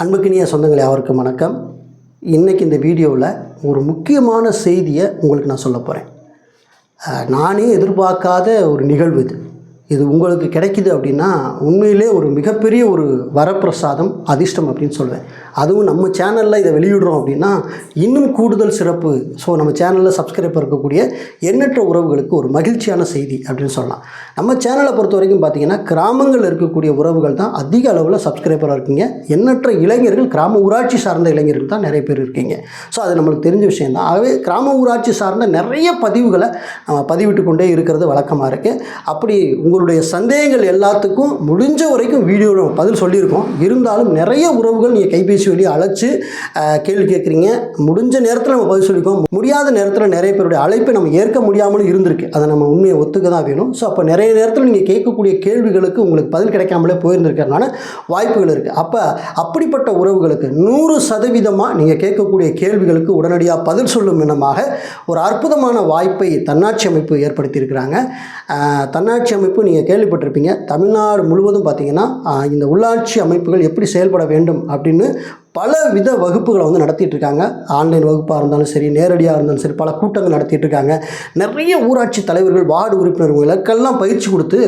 அன்புக்கினிய சொந்தங்களே அவருக்கு வணக்கம். இன்றைக்கி இந்த வீடியோவில் ஒரு முக்கியமான செய்தியை உங்களுக்கு நான் சொல்ல போகிறேன் நானே எதிர்பார்க்காத ஒரு நிகழ்வு இது. இது உங்களுக்கு கிடைக்குது அப்படின்னா உண்மையிலே ஒரு மிகப்பெரிய ஒரு வரப்பிரசாதம் அதிர்ஷ்டம் அப்படின்னு சொல்லுவேன் அதுவும் நம்ம சேனலில் இதை வெளியிடுறோம் அப்படின்னா இன்னும் கூடுதல் சிறப்பு. ஸோ நம்ம சேனலில் சப்ஸ்கிரைப் இருக்கக்கூடிய எண்ணற்ற உறவுகளுக்கு ஒரு மகிழ்ச்சியான செய்தி அப்படின்னு சொல்லலாம். நம்ம சேனலை பொறுத்த வரைக்கும் பார்த்தீங்கன்னா கிராமங்களில் இருக்கக்கூடிய உறவுகள் தான் அதிக அளவில் சப்ஸ்கிரைபராக இருக்கீங்க. எண்ணற்ற இளைஞர்கள் கிராம ஊராட்சி சார்ந்த இளைஞர்கள் தான் நிறைய பேர் இருக்கீங்க. ஸோ அது நம்மளுக்கு தெரிஞ்ச விஷயம் தான். ஆகவே கிராம ஊராட்சி சார்ந்த நிறைய பதிவுகளை நம்ம பதிவிட்டு கொண்டே இருக்கிறது வழக்கமாக இருக்குது அப்படி உங்கள் உங்களுடைய சந்தேகங்கள் எல்லாத்துக்கும் முடிஞ்ச வரைக்கும் வீடியோவில் பதில் சொல்லியிருக்கோம். இருந்தாலும் நிறைய உறவுகள் நீங்கள் கைபேசி வழியை அழைச்சி கேள்வி கேட்குறீங்க. முடிஞ்ச நேரத்தில் நம்ம பதில் சொல்லியிருக்கோம். முடியாத நேரத்தில் நிறைய பேருடைய அழைப்பை நம்ம ஏற்க முடியாமலும் இருந்திருக்கு. அதை நம்ம உண்மையை ஒத்துக்க தான் வேணும். ஸோ அப்போ நிறைய நேரத்தில் நீங்கள் கேட்கக்கூடிய கேள்விகளுக்கு உங்களுக்கு பதில் கிடைக்காமலே போயிருந்திருக்கிறதுனால வாய்ப்புகள் இருக்குது அப்போ அப்படிப்பட்ட உறவுகளுக்கு நூறு சதவீதமாக நீங்கள் கேட்கக்கூடிய கேள்விகளுக்கு உடனடியாக பதில் சொல்லும் விதமாக ஒரு அற்புதமான வாய்ப்பை தன்னாட்சி அமைப்பு ஏற்படுத்தியிருக்கிறாங்க. தன்னாட்சி அமைப்பு நீங்கள் கேள்விப்பட்டிருப்பீங்க. தமிழ்நாடு முழுவதும் பார்த்தீங்கன்னா இந்த உள்ளாட்சி அமைப்புகள் எப்படி செயல்பட வேண்டும் அப்படின்னு பல வித வகுப்புகளை வந்து நடத்திட்டு இருக்காங்க. ஆன்லைன் வகுப்பாக இருந்தாலும் சரி நேரடியாக இருந்தாலும் சரி பல கூட்டங்கள் நடத்திட்டு இருக்காங்க. நிறைய ஊராட்சி தலைவர்கள் வார்டு உறுப்பினர்களுக்கெல்லாம் பயிற்சி கொடுத்து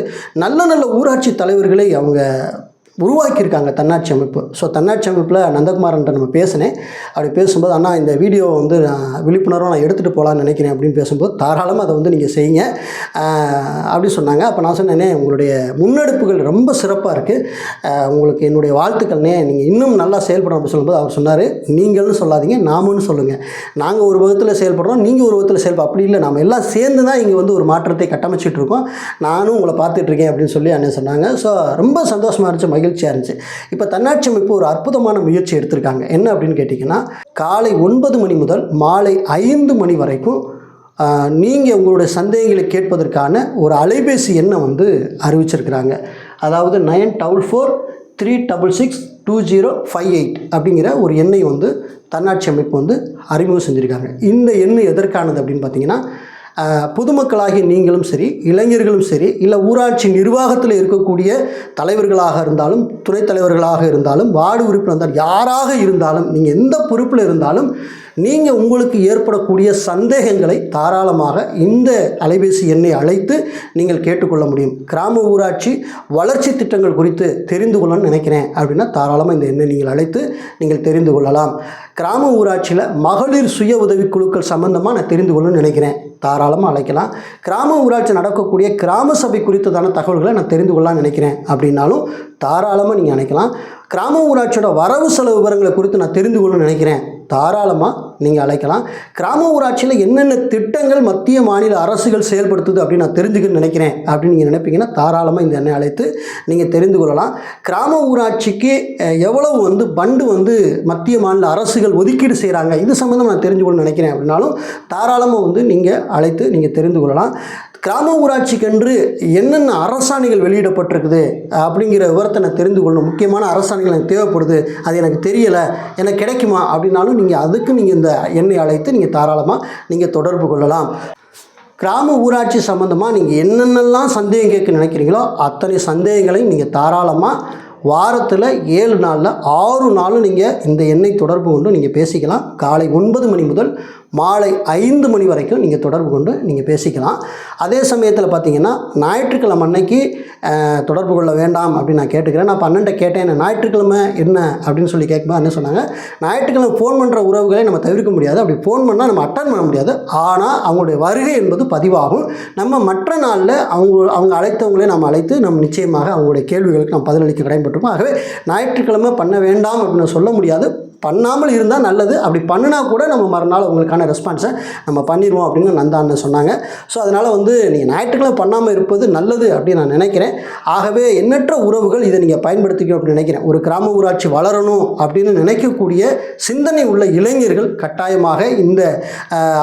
நல்ல நல்ல ஊராட்சி தலைவர்களை அவங்க உருவாக்கியிருக்காங்க தன்னாட்சி அமைப்பு. ஸோ தன்னாட்சி அமைப்பில் நந்தகுமாரன்ட்ட நம்ம பேசினேன். அப்படி பேசும்போது அண்ணா இந்த வீடியோ வந்து நான் விழிப்புணர்வாக நான் எடுத்துகிட்டு போகலான்னு நினைக்கிறேன் அப்படின்னு பேசும்போது தாராளமாக அதை வந்து நீங்கள் செய்யுங்க. அப்படின்னு சொன்னாங்க. அப்போ நான் சொன்னேனே உங்களுடைய முன்னெடுப்புகள் ரொம்ப சிறப்பாக இருக்குது உங்களுக்கு என்னுடைய வாழ்த்துக்கள்னே நீங்கள் இன்னும் நல்லா செயல்படணும் அப்படின்னு சொல்லும்போது அவர் சொன்னார் நீங்கள்னு சொல்லாதீங்க நாமன்னு சொல்லுங்கள் நாங்கள் ஒரு விதத்தில் செயல்படுறோம் நீங்கள் ஒரு விதத்தில் செயல்பட அப்படி இல்லை நம்ம எல்லாம் சேர்ந்து தான் இங்கே வந்து ஒரு மாற்றத்தை கட்டமைச்சிட்டு இருக்கோம். நானும் உங்களை பார்த்துட்ருக்கேன் அப்படின்னு சொல்லி அண்ணன் சொன்னாங்க. ஸோ ரொம்ப சந்தோஷமாக இருந்துச்சு மகிழ்ச்சியாக இருந்துச்சு. இப்போ தன்னாட்சி அமைப்பு ஒரு அற்புதமான முயற்சி எடுத்திருக்காங்க. என்ன அப்படின்னு கேட்டிங்கன்னா காலை ஒன்பது மணி முதல் மாலை ஐந்து மணி வரைக்கும் நீங்கள் உங்களுடைய சந்தேகங்களை கேட்பதற்கான ஒரு அலைபேசி எண்ணை வந்து அறிவிச்சிருக்கிறாங்க. அதாவது nine double four three double six two zero five eight அப்படிங்கிற ஒரு எண்ணை வந்து தன்னாட்சி அமைப்பு வந்து அறிமுகம் செஞ்சுருக்காங்க. இந்த எண்ணு எதற்கானது அப்படின்னு பார்த்தீங்கன்னா பொதுமக்களாகிய நீங்களும் சரி இளைஞர்களும் சரி இல்லை ஊராட்சி நிர்வாகத்தில் இருக்கக்கூடிய தலைவர்களாக இருந்தாலும் துணைத் தலைவர்களாக இருந்தாலும் வார்டு உறுப்பினர் இருந்தாலும் யாராக இருந்தாலும் நீங்கள் எந்த பொறுப்பில் இருந்தாலும் நீங்கள் உங்களுக்கு ஏற்படக்கூடிய சந்தேகங்களை தாராளமாக இந்த அலைபேசி எண்ணை அழைத்து நீங்கள் கேட்டுக்கொள்ள முடியும். கிராம ஊராட்சி வளர்ச்சி திட்டங்கள் குறித்து தெரிந்து கொள்ளணும்னு நினைக்கிறேன். அப்படின்னா தாராளமாக இந்த எண்ணை நீங்கள் அழைத்து நீங்கள் தெரிந்து கொள்ளலாம். கிராம ஊராட்சியில் மகளிர் சுய உதவிக்குழுக்கள் சம்பந்தமாக நான் தெரிந்து கொள்ளணும்னு நினைக்கிறேன். தாராளமாக அழைக்கலாம். கிராம ஊராட்சி நடக்கக்கூடிய கிராம சபை குறித்ததான தகவல்களை நான் தெரிந்து கொள்ளலாம்னு நினைக்கிறேன். அப்படின்னாலும் தாராளமாக நீங்கள் அழைக்கலாம் கிராம ஊராட்சியோட வரவு செலவு விவரங்களை குறித்து நான் தெரிந்து கொள்ளணும்னு நினைக்கிறேன். தாராளமாக நீங்கள் அழைக்கலாம். கிராம ஊராட்சியில் என்னென்ன திட்டங்கள் மத்திய மாநில அரசுகள் செயல்படுத்துது அப்படின்னு நான் தெரிஞ்சுக்கணும்னு நினைக்கிறேன். அப்படின்னு நீங்கள் நினைப்பீங்கன்னா தாராளமாக இந்த எண்ணெய் அழைத்து நீங்கள் தெரிந்து கொள்ளலாம். கிராம ஊராட்சிக்கு எவ்வளவு வந்து பண்டு வந்து மத்திய மாநில அரசுகள் ஒதுக்கீடு செய்கிறாங்க இது சம்மந்தம் நான் தெரிஞ்சுக்கணும்னு நினைக்கிறேன் அப்படின்னாலும் தாராளமாக வந்து நீங்கள் அழைத்து நீங்கள் தெரிந்து கொள்ளலாம். கிராம ஊராட்சிக்கென்று என்னென்ன அரசாணைகள் வெளியிடப்பட்டிருக்குது அப்படிங்கிற விவரத்தை நான் தெரிந்து கொள்ளணும். முக்கியமான அரசாணைகள் எனக்கு தேவைப்படுது. அது எனக்கு தெரியலை. எனக்கு கிடைக்குமா அப்படின்னாலும் நீங்கள் அதுக்கு நீங்கள் இந்த எண்ணை அழைத்து நீங்கள் தாராளமாக நீங்கள் தொடர்பு கொள்ளலாம். கிராம ஊராட்சி சம்மந்தமாக நீங்கள் என்னென்னலாம் சந்தேகம் கேட்க நினைக்கிறீங்களோ அத்தனை சந்தேகங்களையும் நீங்கள் தாராளமாக வாரத்தில் ஏழு நாளில் ஆறு நாளும் நீங்கள் இந்த எண்ணெய் தொடர்பு கொண்டு நீங்கள் பேசிக்கலாம். காலை ஒன்பது மணி முதல் மாலை ஐந்து மணி வரைக்கும் நீங்கள் தொடர்பு கொண்டு நீங்கள் பேசிக்கலாம். அதே சமயத்தில் பார்த்தீங்கன்னா ஞாயிற்றுக்கிழமை அன்னைக்கு தொடர்பு கொள்ள வேண்டாம் அப்படின்னு நான் கேட்டுக்கிறேன். நான் பன்னெண்டை கேட்டேன் ஞாயிற்றுக்கிழமை என்ன அப்படின்னு சொல்லி கேட்கும்போது என்ன சொன்னாங்க. ஞாயிற்றுக்கிழமை ஃபோன் பண்ணுற உறவுகளை நம்ம தவிர்க்க முடியாது. அப்படி ஃபோன் பண்ணால் நம்ம அட்டன் பண்ண முடியாது. ஆனால் அவங்களுடைய வருகை என்பது பதிவாகும். நம்ம மற்ற நாளில் அவங்க அவங்க அழைத்தவங்களே நம்ம அழைத்து நம்ம நிச்சயமாக அவங்களுடைய கேள்விகளுக்கு நம்ம பதிலளிக்க கடமைப்பட்டிருப்போம் ஆகவே ஞாயிற்றுக்கிழமை பண்ண வேண்டாம் அப்படின்னு சொல்ல முடியாது. பண்ணாமல் இருந்தால் நல்லது. அப்படி பண்ணினா கூட நம்ம மறுநாள் உங்களுக்கான ரெஸ்பான்ஸை நம்ம பண்ணிடுவோம் அப்படின்னு நந்தா அண்ணன் சொன்னாங்க. ஸோ அதனால் வந்து நீங்கள் ஞாயிற்றுக்கிழமை பண்ணாமல் இருப்பது நல்லது அப்படின்னு நான் நினைக்கிறேன். ஆகவே எண்ணற்ற உறவுகள் இதை நீங்கள் பயன்படுத்திக்கணும் அப்படின்னு நினைக்கிறேன். ஒரு கிராம ஊராட்சி வளரணும் அப்படின்னு நினைக்கக்கூடிய சிந்தனை உள்ள இளைஞர்கள் கட்டாயமாக இந்த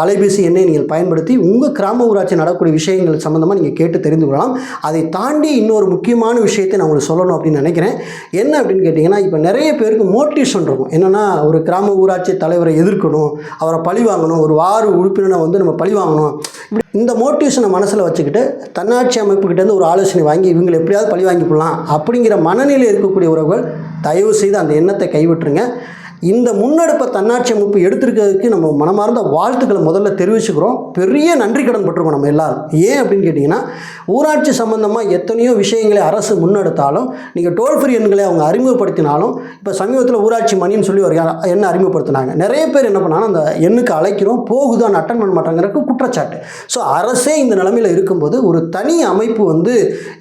அலைபேசி எண்ணை நீங்கள் பயன்படுத்தி உங்கள் கிராம ஊராட்சி நடக்கக்கூடிய விஷயங்கள் சம்மந்தமாக நீங்கள் கேட்டு தெரிந்து கொள்ளலாம். அதை தாண்டி இன்னொரு முக்கியமான விஷயத்தை நான் உங்களுக்கு சொல்லணும் அப்படின்னு நினைக்கிறேன். என்ன அப்படின்னு கேட்டிங்கன்னா இப்போ நிறைய பேருக்கு மோட்டிவேஷன் இருக்கும். என்னென்னா ஒரு கிராம ஊராட்சி தலைவரை எதிர்க்கணும் அவரை பழி வாங்கணும் ஒரு வார்டு உறுப்பினரை வந்து நம்ம பழி வாங்கணும். இப்படி இந்த மோட்டிவேஷனை மனசில் வச்சுக்கிட்டு தன்னாட்சி அமைப்புக்கிட்டேருந்து ஒரு ஆலோசனை வாங்கி இவங்களை எப்படியாவது பழி வாங்கி போடலாம் அப்படிங்கிற மனநிலை இருக்கக்கூடிய உறவுகள் தயவு செய்து அந்த எண்ணத்தை கைவிட்டுருங்க. இந்த முன்னெடுப்பை தன்னாட்சி அமைப்பு எடுத்திருக்கிறதுக்கு நம்ம மனமார்ந்த வாழ்த்துக்களை முதல்ல தெரிவிச்சுக்கிறோம். பெரிய நன்றி கடன் பட்டிருக்கோம் நம்ம எல்லாரும். ஏன் அப்படின்னு கேட்டிங்கன்னா ஊராட்சி சம்மந்தமாக எத்தனையோ விஷயங்களை அரசு முன்னெடுத்தாலும் நீங்கள் டோல் ஃப்ரீ எண்களை அவங்க அறிமுகப்படுத்தினாலும் இப்போ சமீபத்தில் ஊராட்சி மணின்னு சொல்லி ஒரு எண்ணை அறிமுகப்படுத்தினாங்க. நிறைய பேர் என்ன பண்ணாலும் அந்த எண்ணுக்கு அழைக்கிறோம். போகுதான் அட்டன் பண்ண மாட்டாங்கிறக்கு குற்றச்சாட்டு. ஸோ அரசே இந்த நிலமையில் இருக்கும்போது ஒரு தனி அமைப்பு வந்து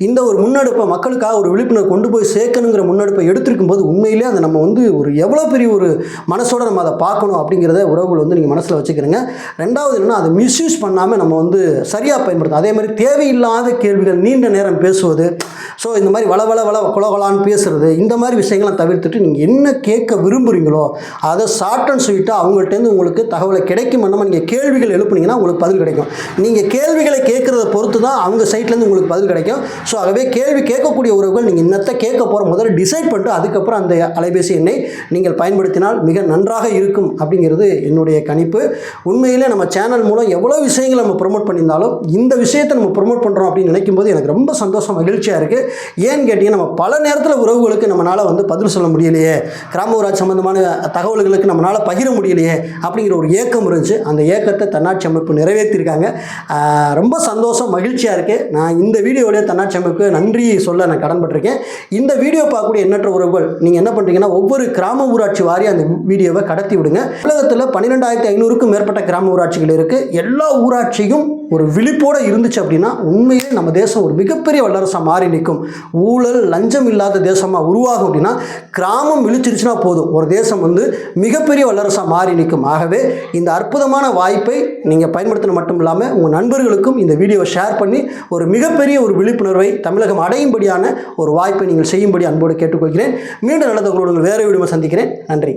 இந்த ஒரு முன்னெடுப்பை மக்களுக்காக ஒரு விழிப்புணர்வு கொண்டு போய் சேர்க்கணுங்கிற முன்னெடுப்பை எடுத்திருக்கும் போது உண்மையிலே அதை நம்ம வந்து ஒரு எவ்வளோ பெரிய ஒரு மனசோட நம்ம அதை பார்க்கணும் அப்படிங்கிறத உறவுகள் வந்து நீங்கள் மனசில் வச்சுக்கிறீங்க. ரெண்டாவது என்னென்னா அதை மிஸ்யூஸ் பண்ணாமல் நம்ம வந்து சரியாக பயன்படுத்தணும். அதே மாதிரி தேவையில்லாத கேள்விகள் நீண்ட நேரம் பேசுவது ஸோ இந்த மாதிரி வள வள வள குலகலான்னு பேசுகிறது இந்த மாதிரி விஷயங்களை தவிர்த்துட்டு நீங்கள் என்ன கேட்க விரும்புகிறீங்களோ அதை ஷார்ட் அண்ட் ஸ்வீட்டாக அவங்கள்ட்டேருந்து உங்களுக்கு தகவலை கிடைக்கும் நம்ம நீங்கள் கேள்விகள் எழுப்புனீங்கன்னா உங்களுக்கு பதில் கிடைக்கும். நீங்கள் கேள்விகளை கேட்குறத பொறுத்து தான் அவங்க சைட்லேருந்து உங்களுக்கு பதில் கிடைக்கும். ஸோ ஆகவே கேள்வி கேட்கக்கூடிய உறவுகள் நீங்கள் இன்னத்தை கேட்க போகிற முதல்ல டிசைட் பண்ணிட்டு அதுக்கப்புறம் அந்த அலைபேசி எண்ணை நீங்கள் பயன்படுத்தினால் மிக நன்றாக இருக்கும் அப்படிங்கிறது என்னுடைய கணிப்பு. உண்மையிலே நம்ம சேனல் மூலம் எவ்வளோ விஷயங்களை நம்ம ப்ரொமோட் பண்ணியிருந்தாலும் இந்த விஷயத்தை நம்ம ப்ரொமோட் பண்ணுறோம் அப்படின்னு நினைக்கும் போது எனக்கு ரொம்ப சந்தோஷம் மகிழ்ச்சியாக இருக்குது ஏன்னு கேட்டிங்கன்னா நம்ம பல நேரத்தில் உறவுகளுக்கு நம்மளால் வந்து பதில் சொல்ல முடியலையே. கிராம ஊராட்சி சம்மந்தமான தகவல்களுக்கு நம்மளால் பகிர முடியலையே அப்படிங்கிற ஒரு ஏக்கம் இருந்துச்சு. அந்த ஏக்கத்தை தன்னாட்சி அமைப்பு நிறைவேற்றியிருக்காங்க ரொம்ப சந்தோஷம் மகிழ்ச்சியாக இருக்குது நான் இந்த வீடியோவிலே தன்னாட்சி அமைப்புக்கு நன்றி சொல்ல நான் கடன்பட்டிருக்கேன். இந்த வீடியோ பார்க்கக்கூடிய எண்ணற்ற உறவுகள் நீங்கள் என்ன பண்ணுறீங்கன்னா ஒவ்வொரு கிராம ஊராட்சி வாரி அந்த வீடியோவை கடத்தி விடுங்க. உலகத்தில் பன்னிரெண்டாயிரத்தி ஐநூறுக்கும் மேற்பட்ட கிராம ஊராட்சிகள் இருக்குது எல்லா ஊராட்சியும் ஒரு விழிப்போடு இருந்துச்சு அப்படின்னா உண்மையிலே நம்ம தேசம் ஒரு மிகப்பெரிய வல்லரசாக மாறி நிற்கும். ஊழல் லஞ்சம் இல்லாத தேசமாக உருவாகும் அப்படின்னா கிராமம் விழிச்சிருச்சுன்னா போதும். ஒரு தேசம் வந்து மிகப்பெரிய வல்லரசாக மாறி நிற்கும். ஆகவே இந்த அற்புதமான வாய்ப்பை நீங்கள் பயன்படுத்தின மட்டும் இல்லாமல் உங்கள் நண்பர்களுக்கும் இந்த வீடியோவை ஷேர் பண்ணி ஒரு மிகப்பெரிய ஒரு விழிப்புணர்வை தமிழகம் அடையும்படியான ஒரு வாய்ப்பை நீங்கள் செய்யும்படி அன்போடு கேட்டுக்கொள்கிறேன். மீண்டும் நல்ல தகவலோடு வேறு வீடியோ சந்திக்கிறேன். நன்றி.